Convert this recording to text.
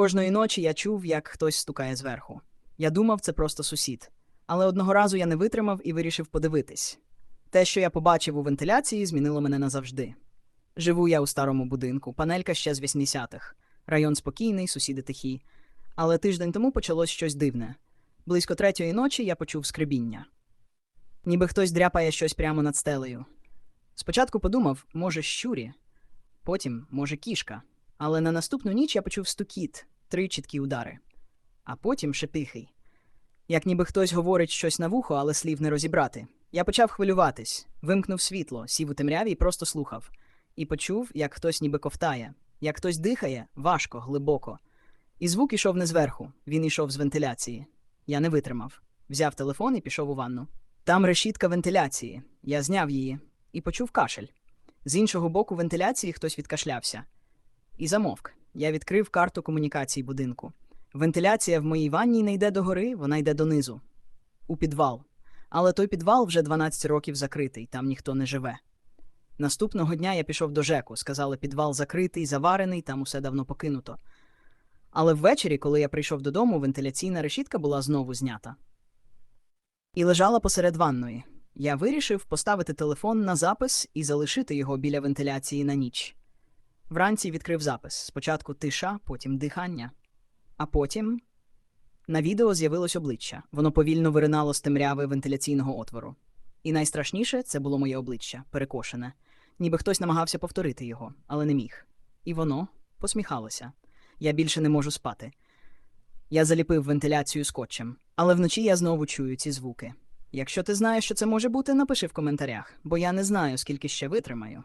Кожної ночі я чув, як хтось стукає зверху. Я думав, це просто сусід. Але одного разу я не витримав і вирішив подивитись. Те, що я побачив у вентиляції, змінило мене назавжди. Живу я у старому будинку, панелька ще з 80-х. Район спокійний, сусіди тихі. Але тиждень тому почалось щось дивне. Близько третьої ночі я почув скребіння. Ніби хтось дряпає щось прямо над стелею. Спочатку подумав, може, щурі, потім, може, кішка. Але на наступну ніч я почув стукіт, три чіткі удари, а потім ще тихий. Як ніби хтось говорить щось на вухо, але слів не розібрати. Я почав хвилюватись, вимкнув світло, сів у темряві і просто слухав. І почув, як хтось ніби ковтає, як хтось дихає важко, глибоко. І звук ішов не зверху, він ішов з вентиляції. Я не витримав. Взяв телефон і пішов у ванну. Там решітка вентиляції. Я зняв її і почув кашель. З іншого боку вентиляції хтось відкашлявся. І замовк. Я відкрив карту комунікацій будинку. Вентиляція в моїй ванні не йде догори, вона йде донизу. У підвал. Але той підвал вже 12 років закритий, там ніхто не живе. Наступного дня я пішов до ЖЕКу, сказали, підвал закритий, заварений, там усе давно покинуто. Але ввечері, коли я прийшов додому, вентиляційна решітка була знову знята. І лежала посеред ванної. Я вирішив поставити телефон на запис і залишити його біля вентиляції на ніч. Вранці відкрив запис. Спочатку тиша, потім дихання. А потім на відео з'явилось обличчя. Воно повільно виринало з темряви вентиляційного отвору. І найстрашніше це було моє обличчя, перекошене, ніби хтось намагався повторити його, але не міг. І воно посміхалося. Я більше не можу спати. Я заліпив вентиляцію скотчем, але вночі я знову чую ці звуки. Якщо ти знаєш, що це може бути, напиши в коментарях, бо я не знаю, скільки ще витримаю.